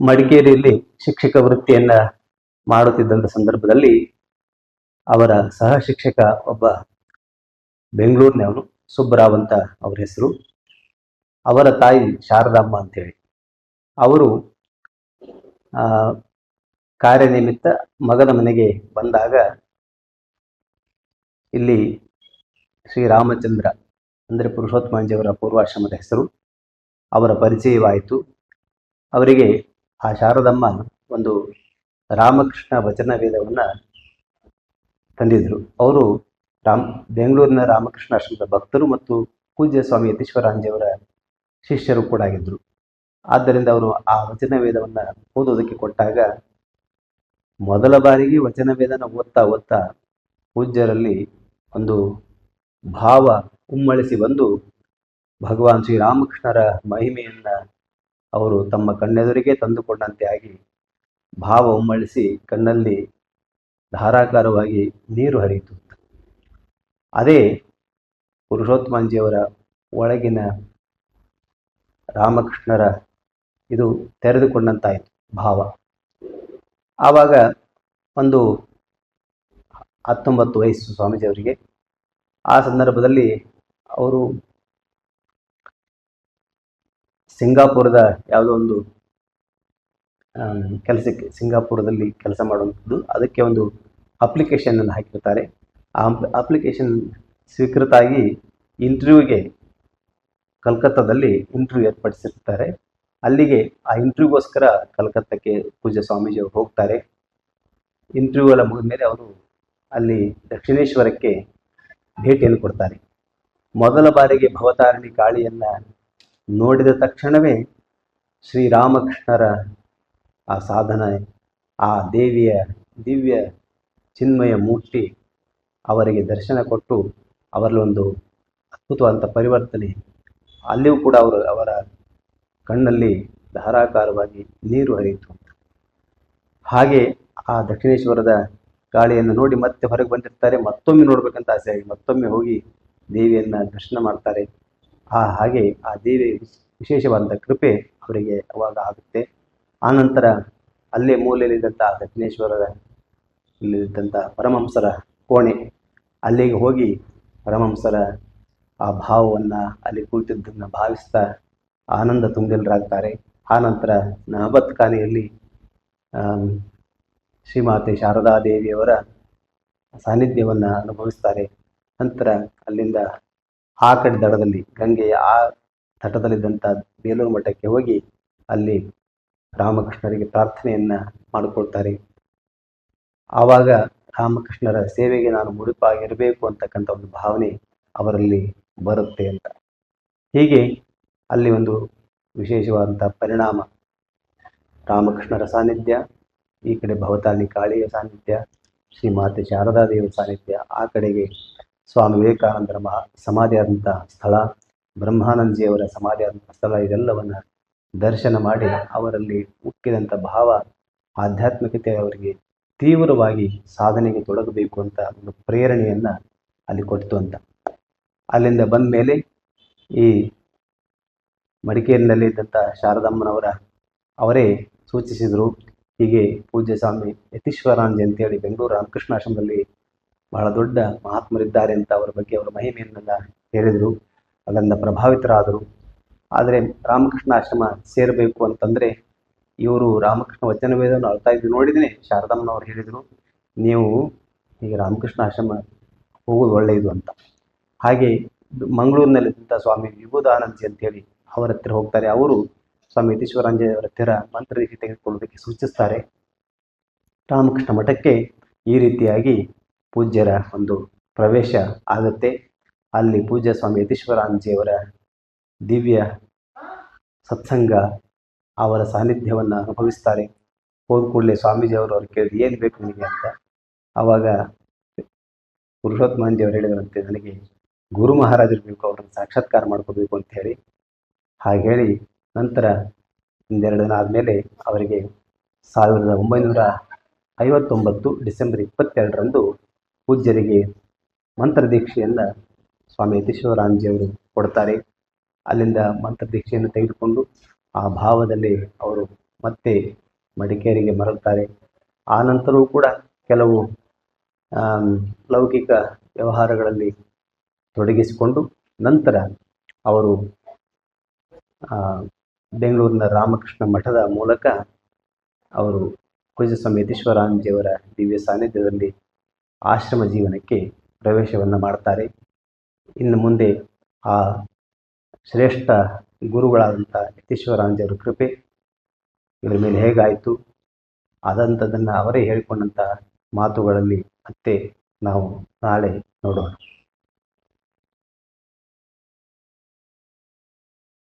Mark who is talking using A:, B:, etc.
A: ಮಡಿಕೇರಿಯಲ್ಲಿ ಶಿಕ್ಷಕ ವೃತ್ತಿಯನ್ನ ಮಾಡುತ್ತಿದ್ದಂಥ ಸಂದರ್ಭದಲ್ಲಿ ಅವರ ಸಹ ಶಿಕ್ಷಕ ಒಬ್ಬ ಬೆಂಗಳೂರಿನವನು ಸುಬ್ಬರಾವ್ ಅಂತ ಅವರ ಹೆಸರು. ಅವರ ತಾಯಿ ಶಾರದಮ್ಮ ಅಂತೇಳಿ. ಅವರು ಆ, ಕಾರ್ಯನಿಮಿತ್ತ ಮಗನ ಮನೆಗೆ ಬಂದಾಗ ಇಲ್ಲಿ ಶ್ರೀರಾಮಚಂದ್ರ ಅಂದರೆ ಪುರುಷೋತ್ತಮಾಂಜಿಯವರ ಪೂರ್ವಾಶ್ರಮದ ಹೆಸರು. ಅವರ ಪರಿಚಯವಾಯಿತು. ಅವರಿಗೆ ಆ ಶಾರದಮ್ಮ ಒಂದು ರಾಮಕೃಷ್ಣ ವಚನ ವೇದವನ್ನು ತಂದಿದ್ರು. ಅವರು ರಾಮ್, ಬೆಂಗಳೂರಿನ ರಾಮಕೃಷ್ಣ ಆಶ್ರಮದ ಭಕ್ತರು ಮತ್ತು ಪೂಜ್ಯ ಸ್ವಾಮಿ ಯತೀಶ್ವರಾಂಜಿಯವರ ಶಿಷ್ಯರು ಕೂಡ ಆಗಿದ್ದರು ಆದ್ದರಿಂದ ಅವರು ಆ ವಚನ ವೇದವನ್ನು ಓದೋದಕ್ಕೆ ಕೊಟ್ಟಾಗ ಮೊದಲ ಬಾರಿಗೆ ವಚನ ವೇದನ ಓದ್ತಾ ಓದ್ತಾ ಪೂಜ್ಯರಲ್ಲಿ ಒಂದು ಭಾವ ಉಮ್ಮಳಿಸಿ ಬಂದು ಭಗವಾನ್ ಶ್ರೀರಾಮಕೃಷ್ಣರ ಮಹಿಮೆಯನ್ನ ಅವರು ತಮ್ಮ ಕಣ್ಣೆದುರಿಗೆ ತಂದುಕೊಂಡಂತೆ ಆಗಿ ಭಾವ ಉಮ್ಮಳಿಸಿ ಕಣ್ಣಲ್ಲಿ ಧಾರಾಕಾರವಾಗಿ ನೀರು ಹರಿಯಿತು. ಅದೇ ಪುರುಷೋತ್ತಮಾಂಜಿಯವರ ಒಳಗಿನ ರಾಮಕೃಷ್ಣರ ಇದು ತೆರೆದುಕೊಂಡಂತಾಯಿತು ಭಾವ. ಆವಾಗ ಒಂದು ಹತ್ತೊಂಬತ್ತು ವಯಸ್ಸು ಸ್ವಾಮೀಜಿಯವರಿಗೆ ಆ ಸಂದರ್ಭದಲ್ಲಿ ಅವರು ಸಿಂಗಾಪುರದ ಯಾವುದೋ ಒಂದು ಕೆಲಸಕ್ಕೆ ಸಿಂಗಾಪುರದಲ್ಲಿ ಕೆಲಸ ಮಾಡುವಂಥದ್ದು. ಅದಕ್ಕೆ ಒಂದು ಅಪ್ಲಿಕೇಶನ್ ಅನ್ನು ಹಾಕಿರ್ತಾರೆ. ಆ ಅಪ್ಲಿಕೇಶನ್ ಸ್ವೀಕೃತ ಆಗಿ ಇಂಟರ್ವ್ಯೂಗೆ ಕಲ್ಕತ್ತಾದಲ್ಲಿ ಇಂಟರ್ವ್ಯೂ ಏರ್ಪಡಿಸಿರ್ತಾರೆ. ಅಲ್ಲಿಗೆ ಆ ಇಂಟರ್ವ್ಯೂಗೋಸ್ಕರ ಕಲ್ಕತ್ತಕ್ಕೆ ಪೂಜ್ಯ ಸ್ವಾಮೀಜಿಯವರು ಹೋಗ್ತಾರೆ. ಇಂಟರ್ವ್ಯೂ ಎಲ್ಲ ಮುಗಿದ ಮೇಲೆ ಅವರು ಅಲ್ಲಿ ದಕ್ಷಿಣೇಶ್ವರಕ್ಕೆ ಭೇಟಿಯನ್ನು ಕೊಡ್ತಾರೆ. ಮೊದಲ ಬಾರಿಗೆ ಭವತಾರಣಿ ಕಾಳಿಯನ್ನ ನೋಡಿದ ತಕ್ಷಣವೇ ಶ್ರೀರಾಮಕೃಷ್ಣರ ಆ ಸಾಧನ, ಆ ದೇವಿಯ ದಿವ್ಯ ಚಿನ್ಮಯ ಮೂರ್ತಿ ಅವರಿಗೆ ದರ್ಶನ ಕೊಟ್ಟು ಅವರಲ್ಲಿ ಒಂದು ಅದ್ಭುತವಾದಂಥ ಪರಿವರ್ತನೆ. ಅಲ್ಲಿಯೂ ಕೂಡ ಅವರು ಅವರ ಕಣ್ಣಲ್ಲಿ ಧಾರಾಕಾರವಾಗಿ ನೀರು ಹರಿಯಿತು. ಹಾಗೆ ಆ ದಕ್ಷಿಣೇಶ್ವರದ ಗಾಳಿಯನ್ನು ನೋಡಿ ಮತ್ತೆ ಹೊರಗೆ ಬಂದಿರ್ತಾರೆ. ಮತ್ತೊಮ್ಮೆ ನೋಡಬೇಕಂತ ಆಸೆ ಆಗಿ ಮತ್ತೊಮ್ಮೆ ಹೋಗಿ ದೇವಿಯನ್ನ ದರ್ಶನ ಮಾಡ್ತಾರೆ. ಆ ಹಾಗೆ ಆ ದೇವಿ ವಿಶೇಷವಾದ ಕೃಪೆ ಅವರಿಗೆ ಅವಾಗ ಆಗುತ್ತೆ. ಆನಂತರ ಅಲ್ಲೇ ಮೂಲೆಯಲ್ಲಿದ್ದಂಥ ದಕ್ಷಿಣೇಶ್ವರದ ಇಲ್ಲಿದ್ದಂಥ ಪರಮಹಂಸರ ಕೋಣೆ, ಅಲ್ಲಿಗೆ ಹೋಗಿ ಪರಮಹಂಸರ ಆ ಭಾವವನ್ನು ಅಲ್ಲಿ ಕುಳಿತಿದ್ದನ್ನು ಭಾವಿಸ್ತಾ ಆನಂದ ತುಂಬಿಲರಾಗ್ತಾರೆ ಆನಂತರ ನಹಬತ್ ಖಾನೆಯಲ್ಲಿ ಶ್ರೀಮಾತೆ ಶಾರದಾ ದೇವಿಯವರ ಸಾನ್ನಿಧ್ಯವನ್ನು ಅನುಭವಿಸ್ತಾರೆ. ನಂತರ ಅಲ್ಲಿಂದ ಆ ಕಡೆ ದಡದಲ್ಲಿ, ಗಂಗೆಯ ಆ ತಟದಲ್ಲಿದ್ದಂಥ ಬೇಲೂರು ಮಠಕ್ಕೆ ಹೋಗಿ ಅಲ್ಲಿ ರಾಮಕೃಷ್ಣರಿಗೆ ಪ್ರಾರ್ಥನೆಯನ್ನ ಮಾಡಿಕೊಳ್ತಾರೆ ಆವಾಗ ರಾಮಕೃಷ್ಣರ ಸೇವೆಗೆ ನಾನು ಮುಡುಪಾಗಿರಬೇಕು ಅಂತಕ್ಕಂಥ ಒಂದು ಭಾವನೆ ಅವರಲ್ಲಿ ಬರುತ್ತೆ ಅಂತ. ಹೀಗೆ ಅಲ್ಲಿ ಒಂದು ವಿಶೇಷವಾದಂಥ ಪರಿಣಾಮ. ರಾಮಕೃಷ್ಣರ ಸಾನ್ನಿಧ್ಯ, ಈ ಕಡೆ ಭವತಾನಿ ಕಾಳಿಯ ಸಾನ್ನಿಧ್ಯ, ಶ್ರೀ ಮಾತೆ ಶಾರದಾದೇವಿಯ ಸಾನ್ನಿಧ್ಯ, ಆ ಕಡೆಗೆ ಸ್ವಾಮಿ ವಿವೇಕಾನಂದರ ಮಹಾ ಸಮಾಧಿಯಾದಂಥ ಸ್ಥಳ ಬ್ರಹ್ಮಾನಂದಜಿಯವರ ಸಮಾಧಿಯಾದಂಥ ಸ್ಥಳ, ಇದೆಲ್ಲವನ್ನು ದರ್ಶನ ಮಾಡಿ ಅವರಲ್ಲಿ ಉಕ್ಕಿದಂಥ ಭಾವ, ಆಧ್ಯಾತ್ಮಿಕತೆ ಅವರಿಗೆ ತೀವ್ರವಾಗಿ ಸಾಧನೆಗೆ ತೊಡಗಬೇಕು ಅಂತ ಒಂದು ಪ್ರೇರಣೆಯನ್ನ ಅಲ್ಲಿ ಕೊಡ್ತು ಅಂತ. ಅಲ್ಲಿಂದ ಬಂದ ಮೇಲೆ ಈ ಮಡಿಕೇರಿನಲ್ಲಿ ಇದ್ದಂಥ ಶಾರದಮ್ಮನವರ ಅವರೇ ಸೂಚಿಸಿದರು, ಹೀಗೆ ಪೂಜ್ಯ ಸ್ವಾಮಿ ಯತೀಶ್ವರಾಂಜಿ ಅಂತೇಳಿ ಬೆಂಗಳೂರು ರಾಮಕೃಷ್ಣಾಶ್ರಮದಲ್ಲಿ ಬಹಳ ದೊಡ್ಡ ಮಹಾತ್ಮರಿದ್ದಾರೆ ಅಂತ ಅವರ ಬಗ್ಗೆ ಅವರ ಮಹಿಮೆಯನ್ನೆಲ್ಲ ಹೇಳಿದರು ಅದರಿಂದ ಪ್ರಭಾವಿತರಾದರು. ಆದರೆ ರಾಮಕೃಷ್ಣ ಆಶ್ರಮ ಸೇರಬೇಕು ಅಂತಂದರೆ ಇವರು ರಾಮಕೃಷ್ಣ ವಚನ ವೇದವನ್ನು ಅಳ್ತಾ ಇದ್ದು ನೋಡಿದ್ದೀನಿ ಶಾರದಮ್ಮನವರು ಹೇಳಿದರು, ನೀವು ಈಗ ರಾಮಕೃಷ್ಣ ಆಶ್ರಮ ಹೋಗೋದು ಒಳ್ಳೆಯದು ಅಂತ. ಹಾಗೆ ಮಂಗಳೂರಿನಲ್ಲಿದ್ದಂಥ ಸ್ವಾಮಿ ವಿಭೂದಾನಂದಜಿ ಅಂತೇಳಿ ಅವರ ಹತ್ತಿರ ಹೋಗ್ತಾರೆ. ಅವರು ಸ್ವಾಮಿ ಯತೀಶ್ವರಾಂಜಿ ಅವರ ಹತ್ತಿರ ಮಂತ್ರದೀಕ್ಷೆ ತೆಗೆದುಕೊಳ್ಳೋದಕ್ಕೆ ಸೂಚಿಸ್ತಾರೆ. ರಾಮಕೃಷ್ಣ ಮಠಕ್ಕೆ ಈ ರೀತಿಯಾಗಿ ಪೂಜ್ಯರ ಒಂದು ಪ್ರವೇಶ ಆಗುತ್ತೆ. ಅಲ್ಲಿ ಪೂಜ್ಯ ಸ್ವಾಮಿ ಯತೀಶ್ವರಾಂಜಿಯವರ ದಿವ್ಯ ಸತ್ಸಂಗ ಅವರ ಸಾನ್ನಿಧ್ಯವನ್ನು ಅನುಭವಿಸ್ತಾರೆ. ಹೋದ ಕೂಡಲೇ ಸ್ವಾಮೀಜಿ ಅವರು ಕೇಳಿದ್ರು, ಏನು ಬೇಕು ನಿಮಗೆ ಅಂತ? ಅವಾಗ ಪುರುಷೋತ್ತಮಾಂಜಿ ಅವರು ಹೇಳಿದ್ರಂತೆ ನನಗೆ ಗುರು ಮಹಾರಾಜರು ಬೇಕು, ಅವ್ರನ್ನ ಸಾಕ್ಷಾತ್ಕಾರ ಮಾಡ್ಕೋಬೇಕು ಅಂತ ಹೇಳಿ. ಹಾಗೆ ಹೇಳಿ ನಂತರ ಒಂದೆರಡು ದಿನ ಆದಮೇಲೆ ಅವರಿಗೆ ಸಾವಿರದ ಒಂಬೈನೂರ ಐವತ್ತೊಂಬತ್ತು ಡಿಸೆಂಬರ್ ಇಪ್ಪತ್ತೆರಡರಂದು ಪೂಜ್ಯರಿಗೆ ಮಂತ್ರದೀಕ್ಷೆಯನ್ನು ಸ್ವಾಮಿ ಯತೀಶ್ವರಾಂಜಿಯವರು ಕೊಡ್ತಾರೆ. ಅಲ್ಲಿಂದ ಮಂತ್ರ ದೀಕ್ಷೆಯನ್ನು ತೆಗೆದುಕೊಂಡು ಆ ಭಾವದಲ್ಲಿ ಅವರು ಮತ್ತೆ ಮಡಿಕೇರಿಗೆ ಮರಳುತ್ತಾರೆ. ಆ ನಂತರವೂ ಕೂಡ ಕೆಲವು ಲೌಕಿಕ ವ್ಯವಹಾರಗಳಲ್ಲಿ ತೊಡಗಿಸಿಕೊಂಡು ನಂತರ ಅವರು ಬೆಂಗಳೂರಿನ ರಾಮಕೃಷ್ಣ ಮಠದ ಮೂಲಕ ಅವರು ಪೂಜ್ಯ ಸ್ವಾಮಿ ಯತೀಶ್ವರಾಂಜಿಯವರ ದಿವ್ಯ ಸಾನ್ನಿಧ್ಯದಲ್ಲಿ ಆಶ್ರಮ ಜೀವನಕ್ಕೆ ಪ್ರವೇಶವನ್ನು ಮಾಡ್ತಾರೆ. ಇನ್ನು ಮುಂದೆ ಆ ಶ್ರೇಷ್ಠ ಗುರುಗಳಾದಂಥ ಯತೀಶ್ವರಾಂಜರ ಕೃಪೆ ಇವರ ಮೇಲೆ ಹೇಗಾಯಿತು? ಆದಂಥದ್ದನ್ನು ಅವರೇ ಹೇಳಿಕೊಂಡಂಥ ಮಾತುಗಳಲ್ಲಿ ಮತ್ತೆ ನಾವು ನಾಳೆ ನೋಡೋಣ.